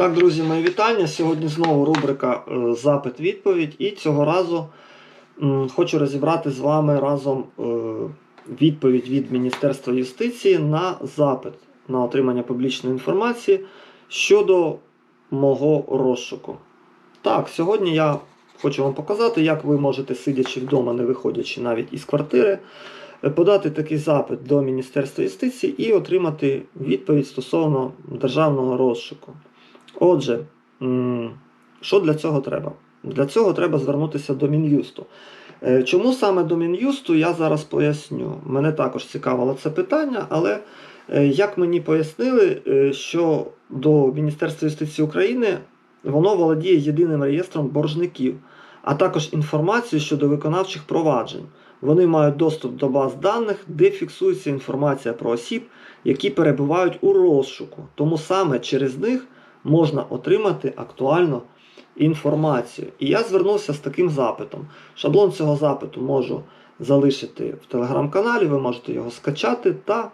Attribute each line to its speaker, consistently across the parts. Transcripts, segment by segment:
Speaker 1: Так, друзі, мої вітання. Сьогодні знову рубрика е, Запит-відповідь. І цього разу хочу розібрати з вами разом е, відповідь від Міністерства юстиції на запит на отримання публічної інформації щодо мого розшуку. Так, сьогодні я хочу вам показати, як ви можете, сидячи вдома, не виходячи навіть із квартири, подати такий запит до Міністерства юстиції і отримати відповідь стосовно державного розшуку. Отже, що для цього треба? Для цього треба звернутися до Мін'юсту. Е, Чому саме до Мін'юсту, я зараз поясню. Мене також цікавило це питання, але е, як мені пояснили, е, що до Міністерства юстиції України воно володіє єдиним реєстром боржників, а також інформацією щодо виконавчих проваджень. Вони мають доступ до баз даних, де фіксується інформація про осіб, які перебувають у розшуку. Тому саме через них можна отримати актуальну інформацію. І я звернувся з таким запитом. Шаблон цього запиту можу залишити в телеграм-каналі, ви можете його скачати та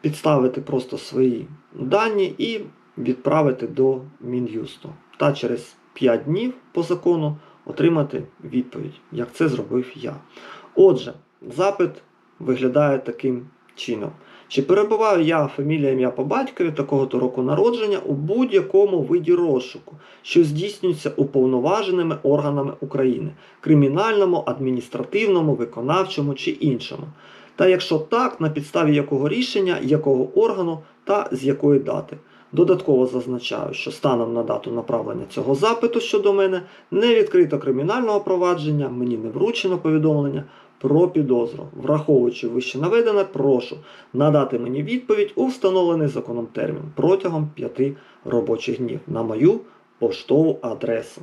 Speaker 1: підставити просто свої дані і відправити до Мін'юсту. Та через 5 днів по закону отримати відповідь, як це зробив я. Отже, запит виглядає таким чином. Чи перебуваю я, фамілія, ім'я по батькові такого-то року народження у будь-якому виді розшуку, що здійснюється уповноваженими органами України, кримінальному, адміністративному, виконавчому чи іншому. Та якщо так, на підставі якого рішення, якого органу та з якої дати. Додатково зазначаю, що станом на дату направлення цього запиту щодо мене не відкрито кримінального провадження, мені не вручено повідомлення про підозру. Враховуючи вище наведене, прошу надати мені відповідь у встановлений законом термін протягом 5 робочих днів на мою поштову адресу.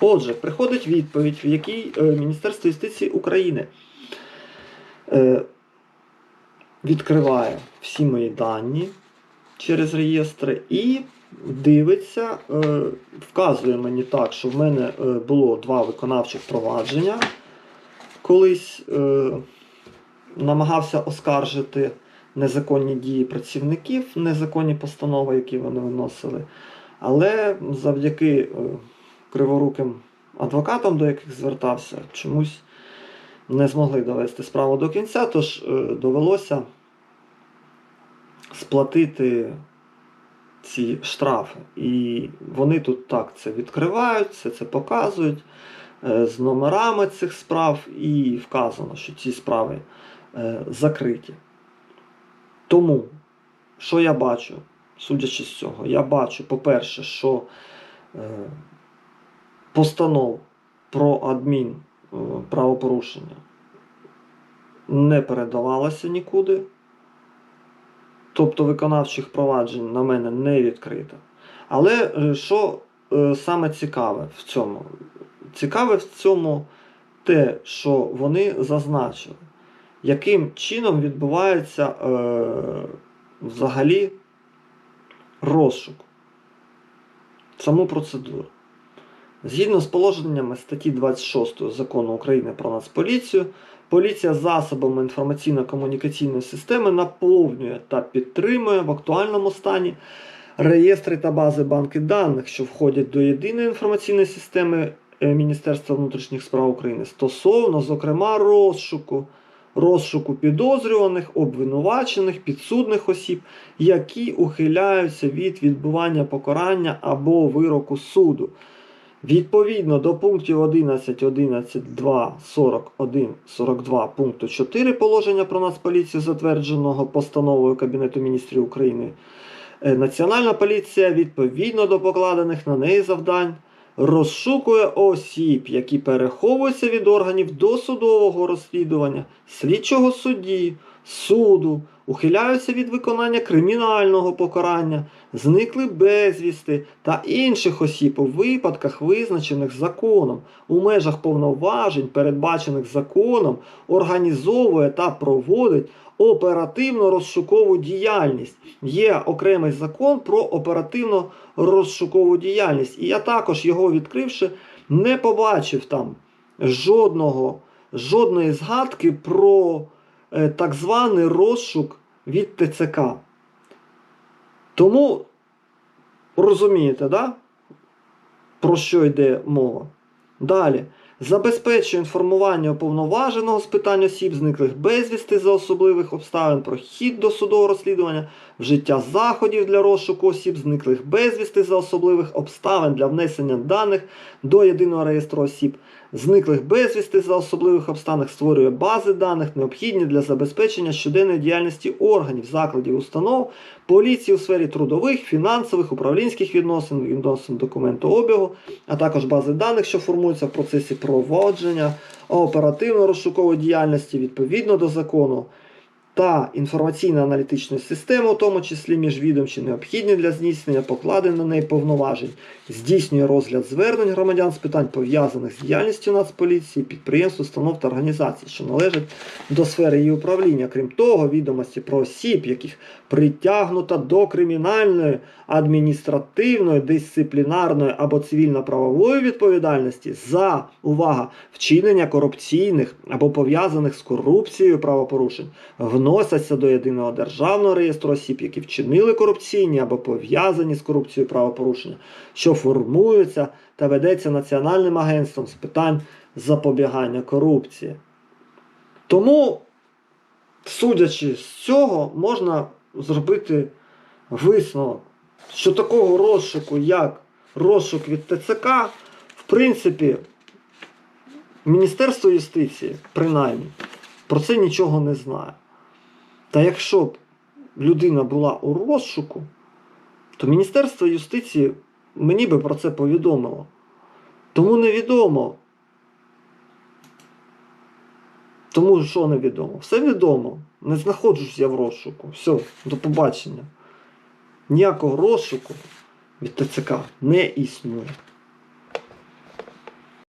Speaker 1: Отже, приходить відповідь, в якій е, Міністерство юстиції України е, відкриває всі мої дані через реєстри і дивиться, е, вказує мені так, що в мене е, було два виконавчих провадження. Колись е, намагався оскаржити незаконні дії працівників, незаконні постанови, які вони виносили. Але завдяки е, криворуким адвокатам, до яких звертався, чомусь не змогли довести справу до кінця, тож е, довелося сплатити ці штрафи. І вони тут так це відкривають, все це показують з номерами цих справ, і вказано, що ці справи е, закриті. Тому, що я бачу, судячи з цього, я бачу, по-перше, що е, постанов про адмін е, правопорушення не передавалося нікуди. Тобто виконавчих проваджень на мене не відкрито. Але е, що е, саме цікаве в цьому? Цікаве в цьому те, що вони зазначили, яким чином відбувається е, взагалі розшук, саму процедуру. Згідно з положеннями статті 26 закону України про Нацполіцію, поліція засобами інформаційно-комунікаційної системи наповнює та підтримує в актуальному стані реєстри та бази банки даних, що входять до єдиної інформаційної системи Міністерства внутрішніх справ України стосовно, зокрема, розшуку. Розшуку підозрюваних, обвинувачених, підсудних осіб, які ухиляються від відбування покарання або вироку суду. Відповідно до пунктів 11, 11, 2, 41, 42 пункту 4 положення про Нацполіцію, затвердженого постановою Кабінету міністрів України, е, Національна поліція відповідно до покладених на неї завдань розшукує осіб, які переховуються від органів досудового розслідування, слідчого судді, суду, ухиляються від виконання кримінального покарання, зникли безвісти та інших осіб у випадках, визначених законом, у межах повноважень, передбачених законом, організовує та проводить оперативно-розшукову діяльність. Є окремий закон про оперативно-розшукову діяльність. І я також його відкривши, не побачив там жодного, жодної згадки про е, так званий розшук від ТЦК. Тому Розумієте, да? про що йде мова? Далі. Забезпечує інформування уповноваженого з питань осіб, зниклих безвісти за особливих обставин, про хід досудового розслідування, вжиття заходів для розшуку осіб, зниклих безвісти за особливих обставин для внесення даних до єдиного реєстру осіб, зниклих безвісти за особливих обставин, створює бази даних, необхідні для забезпечення щоденної діяльності органів, закладів, установ, поліції у сфері трудових, фінансових, управлінських відносин, відносин документообігу, а також бази даних, що формуються в процесі проводження оперативно-розшукової діяльності відповідно до закону. Та інформаційно-аналітичної системи, у тому числі міжвідомчі, необхідні для здійснення покладених на неї повноважень, здійснює розгляд звернень громадян з питань пов'язаних з діяльністю Нацполіції, підприємств, установ та організацій, що належать до сфери її управління. Крім того, відомості про осіб, яких притягнуто до кримінальної, адміністративної, дисциплінарної або цивільно-правової відповідальності за увага вчинення корупційних або пов'язаних з корупцією правопорушень, вносяться до єдиного державного реєстру осіб, які вчинили корупційні або пов'язані з корупцією правопорушення, що формуються та ведеться Національним агентством з питань запобігання корупції. Тому, судячи з цього, можна зробити висновок, що такого розшуку, як розшук від ТЦК, в принципі, Міністерство юстиції, принаймні, про це нічого не знає. Та якщо б людина була у розшуку, то Міністерство юстиції мені би про це повідомило. Тому невідомо. Тому що невідомо? Все відомо. Не знаходжусь я в розшуку. Все, до побачення. Ніякого розшуку від ТЦК не існує.